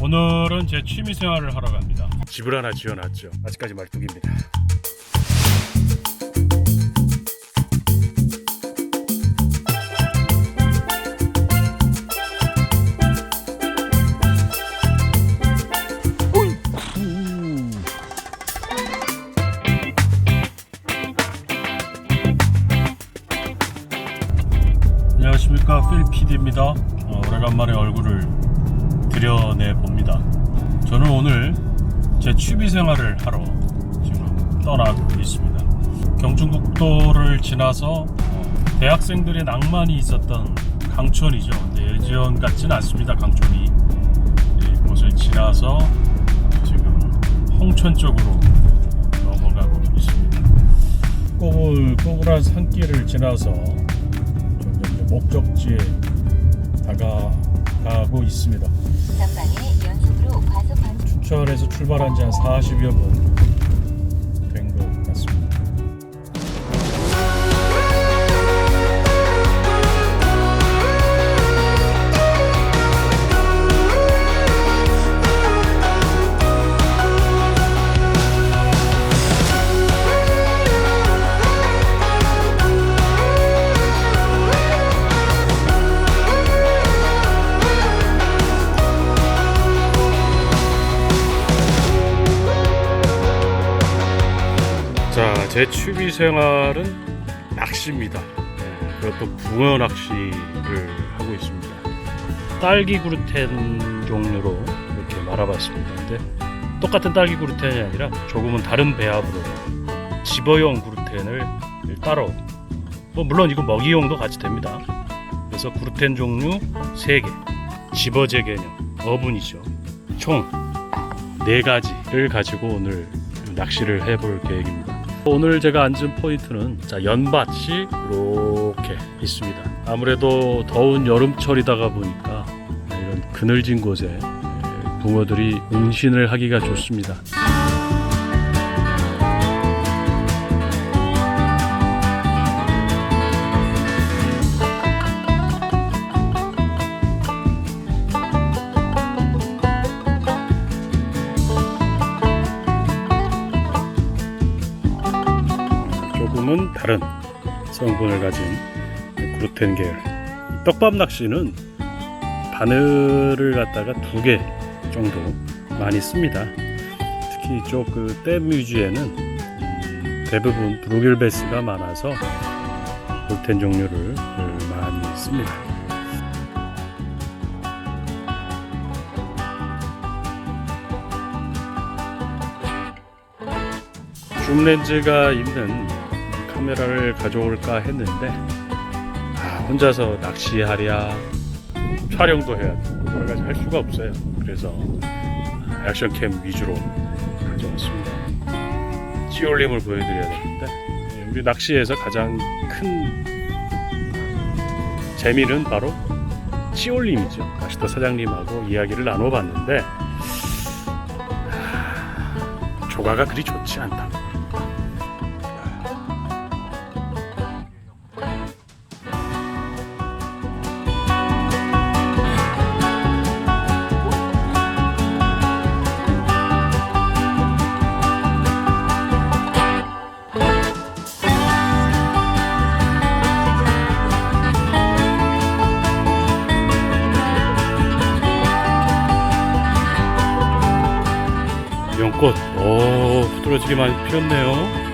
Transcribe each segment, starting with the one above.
오늘은 제 취미 생활을 하러 갑니다. 집을 하나 지어놨죠. 아직까지 말뚝입니다. 안녕하십니까 필 PD입니다. 어, 오래간만에 얼굴을 들여내 봅니다. 저는 오늘 제 취미 생활을 하러 지금 떠나고 있습니다. 경춘국도를 지나서 어, 대학생들의 낭만이 있었던 강촌이죠. 예전 같지는 않습니다. 강촌이 이곳을 지나서 지금 홍천 쪽으로 넘어가고 있습니다. 꼬불꼬불한 산길을 지나서 점점 목적지에 다가 가고 있습니다. 전방에 연속으로 과속 방지 춘천에서 출발한 지 한 40여 분 자, 제 취미 생활은 낚시입니다. 네, 그것도 붕어 낚시를 하고 있습니다. 딸기 그루텐 종류로 이렇게 말아봤습니다. 근데 똑같은 딸기 그루텐이 아니라 조금은 다른 배합으로 집어용 그루텐을 따로 뭐 물론 이거 먹이용도 같이 됩니다. 그래서 그루텐 종류 3개, 집어제 개념, 어분이죠. 총 4가지를 가지고 오늘 낚시를 해볼 계획입니다. 오늘 제가 앉은 포인트는 자, 연밭이 이렇게 있습니다. 아무래도 더운 여름철이다가 보니까 이런 그늘진 곳에 붕어들이 운신을 하기가 좋습니다. 다른 성분을 가진 그루텐 계열. 이 떡밥 낚시는 바늘을 갖다가 두 개 정도 많이 씁니다. 특히 이쪽 그댐 위주에는 음, 대부분 브루길베스가 많아서 그루텐 종류를 많이 씁니다. 줌 렌즈가 있는 카메라를 가져올까 했는데 아, 혼자서 낚시하랴 촬영도 해야 되고 여러 가지 할 수가 없어요. 그래서 액션캠 위주로 가져왔습니다. 치올림을 보여드려야 되는데 예, 우리 낚시에서 가장 큰 재미는 바로 치올림이죠. 낚시터 사장님하고 이야기를 나눠봤는데 하, 조가가 그리 좋지 않다. 오, 부드러지게 많이 피었네요.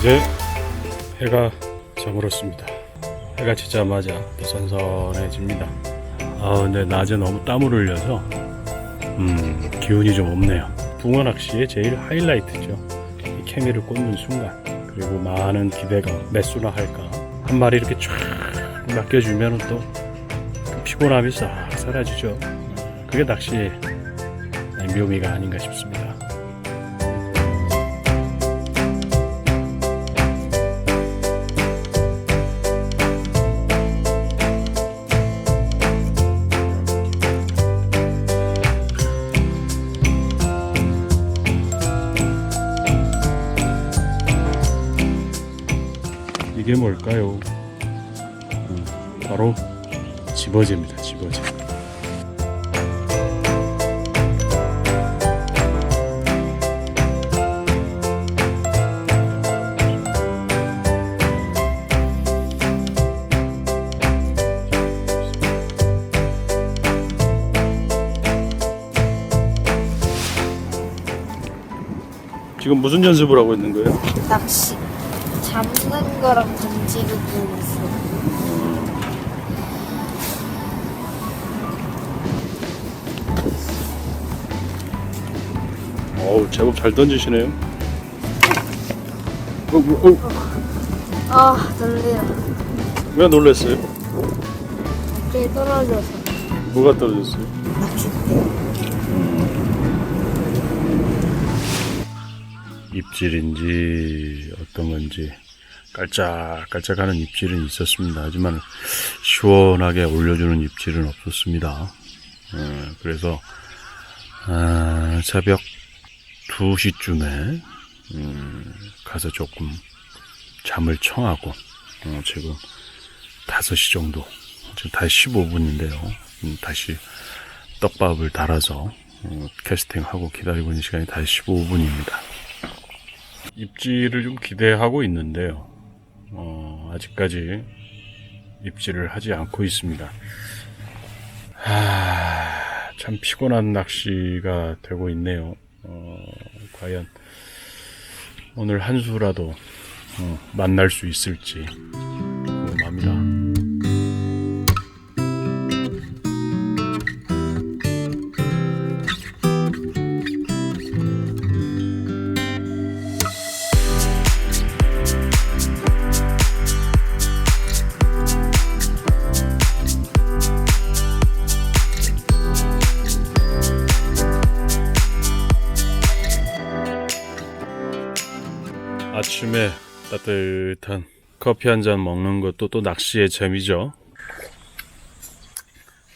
이제 해가 저물었습니다. 해가 지자마자 또 선선해집니다. 아, 근데 낮에 너무 땀을 흘려서 음, 기운이 좀 없네요. 붕어 낚시의 제일 하이라이트죠. 이 케미를 꽂는 순간 그리고 많은 기대가 매수나 할까 한 마리 이렇게 쫙 낚여주면 또 피곤함이 싹 사라지죠. 그게 낚시의 묘미가 아닌가 싶습니다. 뭘까요? 음, 바로 집어제입니다. 집어제. 지금 무슨 연습을 하고 있는 거예요? 낚시 잡는 거랑 던지고 있어. 어우 제법 잘 던지시네요. 어, 어, 어, 아 놀래요. 왜 놀랐어요? 갑자기 떨어져서 뭐가 떨어졌어요? 낚싯대. 입질인지 어떤 건지 깔짝깔짝하는 입질은 있었습니다. 하지만 시원하게 올려주는 입질은 없었습니다. 어, 그래서 아, 새벽 2시쯤에 음, 가서 조금 잠을 청하고 어, 지금 5시 정도 지금 다시 15분인데요. 음, 다시 떡밥을 달아서 어, 캐스팅하고 기다리고 있는 시간이 다시 15분입니다. 입질을 좀 기대하고 있는데요. 어, 아직까지 입질을 하지 않고 있습니다. 하, 참 피곤한 낚시가 되고 있네요. 어, 과연 오늘 한 수라도 어, 만날 수 있을지 궁금합니다. 따뜻한 커피 한 잔 먹는 것도 또 낚시의 재미죠.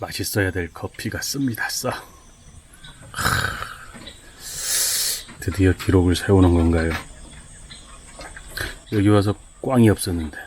맛있어야 될 커피가 씁니다, 싸. 하, 드디어 기록을 세우는 건가요? 여기 와서 꽝이 없었는데.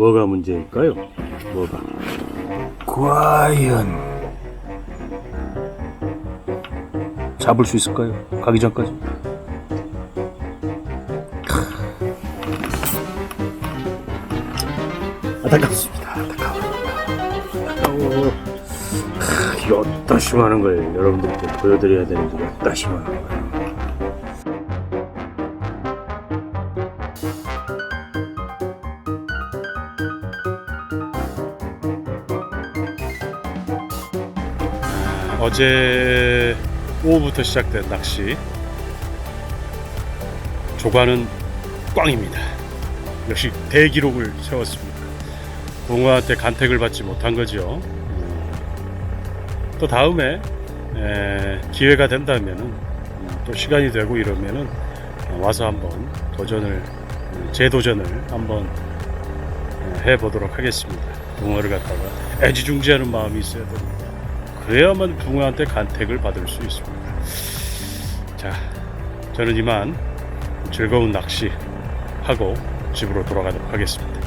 뭐가 문제일까요? 뭐가? 과연 잡을 수 있을까요? 가기 전까지. 안타깝습니다. 안타까워. 안타까워. 크, 이게 어디다 심하는 거예요? 여러분들께 보여드려야 되는데 어디다 심하는 거예요? 어제 오후부터 시작된 낚시 조과는 꽝입니다. 역시 대기록을 세웠습니다. 붕어한테 간택을 받지 못한 거죠. 음, 또 다음에 에, 기회가 된다면은 음, 또 시간이 되고 이러면은 와서 한번 도전을 음, 재도전을 한번 에, 해보도록 하겠습니다. 붕어를 갖다가 애지중지하는 마음이 있어야 됩니다. 그래야만 붕어한테 간택을 받을 수 있습니다. 자, 저는 이만 즐거운 낚시 하고 집으로 돌아가도록 하겠습니다.